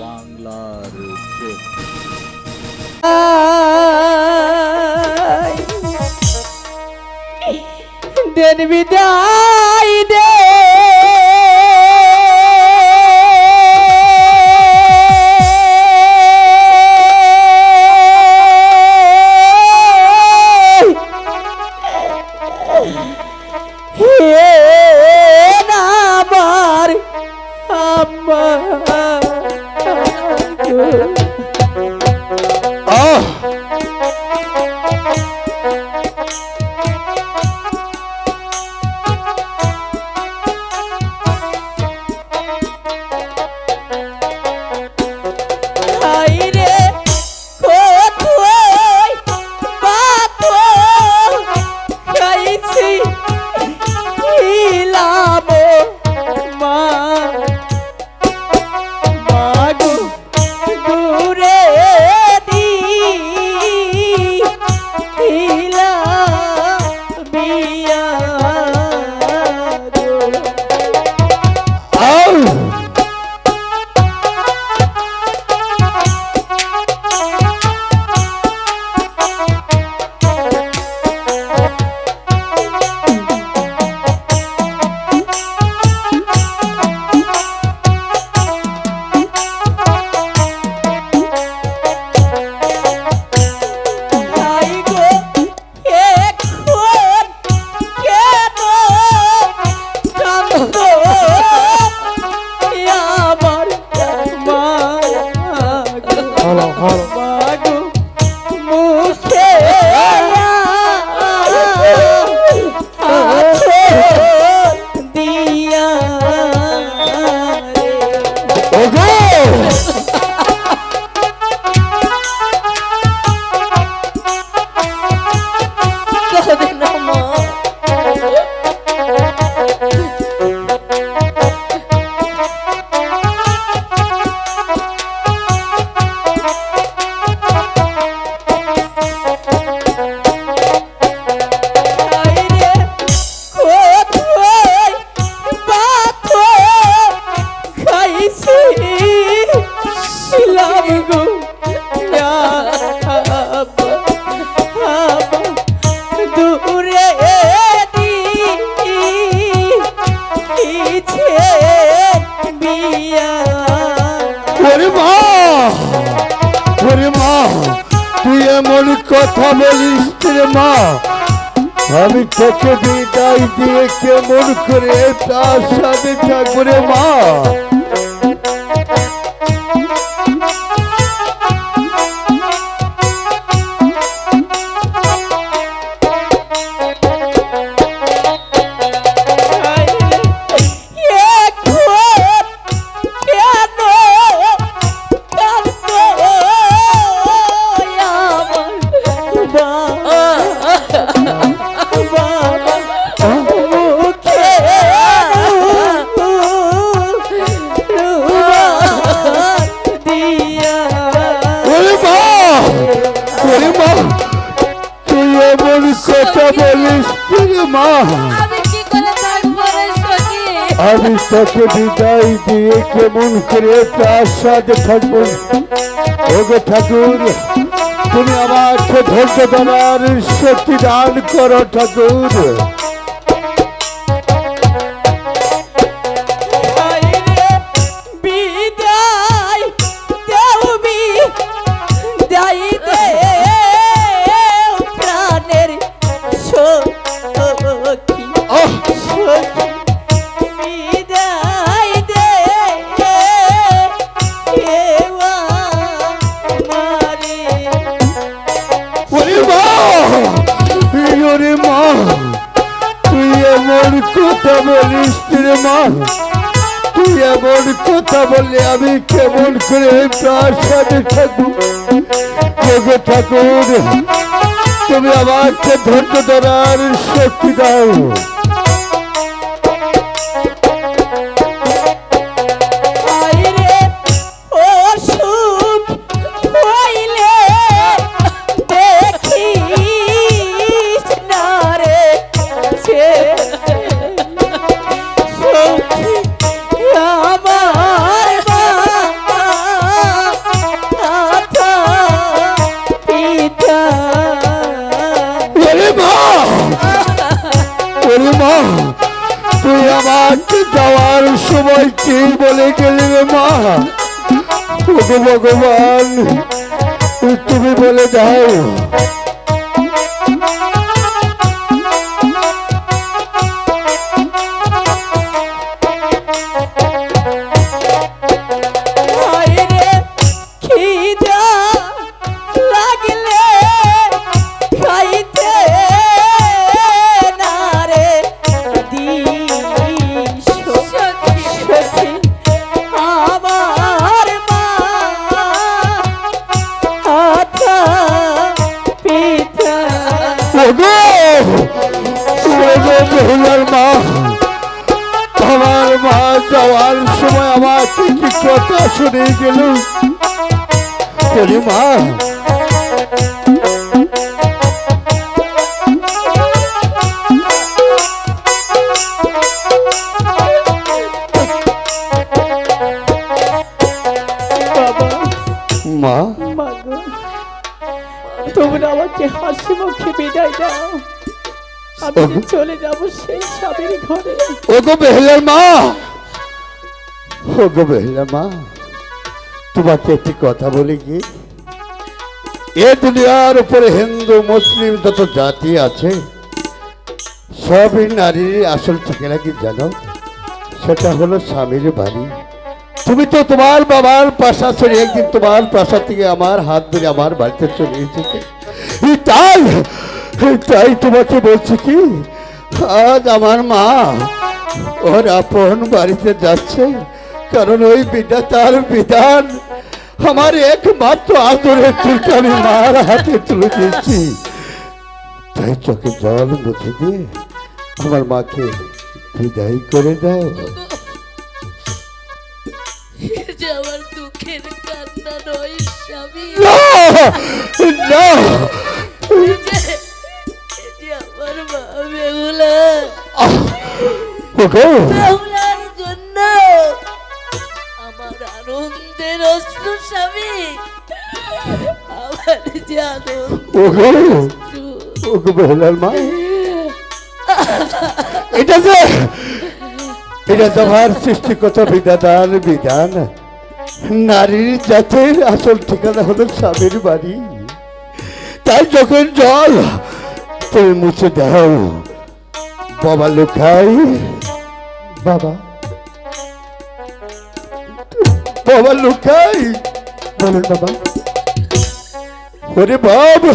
বাংলার দেন বিদায় দে। হে আমার আম্মা। 有 গো ওরে মা, তুই এমন কথা বলিস রে মা। আমি তোকে বিদায় দিয়ে কেমন করে তার সাথে থাকব মা? বলিস মা। আমি তোকে বিদায় দিয়ে কেমন করে তার সাথে থাকব ওগো ঠাকুর তুমি আমাকে ধৈর্য দেওয়ার শক্তি দান করো ঠাকুর। বলিস মা তুই এমন কথা বললে আমি কেমন করে তার সাথে থাকব? ওগো ঠাকুর তুমি আমাকে ধৈর্য ধরার শক্তি দাও। সবাই কে বলে গেলে রে মা? ভগবান তুমি বলে যাও ওগো মহিলার মা আমার মা যাওয়ার সময় আমার কি কি কথা শুনে গেল মা তোমরা আমাকে হাসি মুখে বিদায় দাও। আমি চলে যাব সেই স্বামীর ঘরে। ওগো বেহলার মা! ওগো বেহলার মা! তোমাকে একটি কথা বলি কি? এ দুনিয়ার উপরে হিন্দু মুসলিম যত জাতি আছে সবই নারীর আসল ঠিকানা কি জানো? সেটা হলো স্বামীর বাড়ি। তুমি তো তোমার বাবার পাশা ছেড়ে একদিন তোমার প্রাসাদ থেকে আমার হাত ধরে আমার বাড়িতে চলে এসেছে। তাই তাই তোমাকে বলছি কি, আজ আমার মা ওর আপন বাড়িতে যাচ্ছে, কারণ ওই বিদ্যা তার বিধান আমার একমাত্র আদরের চুলকে আমি মার হাতে তুলে দিয়েছি। তাই চোখে জল মুছে দিয়ে আমার মাকে বিদায় করে দাও। জন্য আমার আনন্দের অস্ত্র স্বামী আমার যে আনন্দ মা এটা যে এটা তোমার সৃষ্টিগত বিধাতার বিধান। নারীর জাতের আসল ঠিকানা হলো স্বামীর বাড়ি। তাই যখন জল, তুমি মুছে দাও। বাবা লুকাই। বাবা। বাবা লুকাই। বলেন বাবা। ওরে বাবা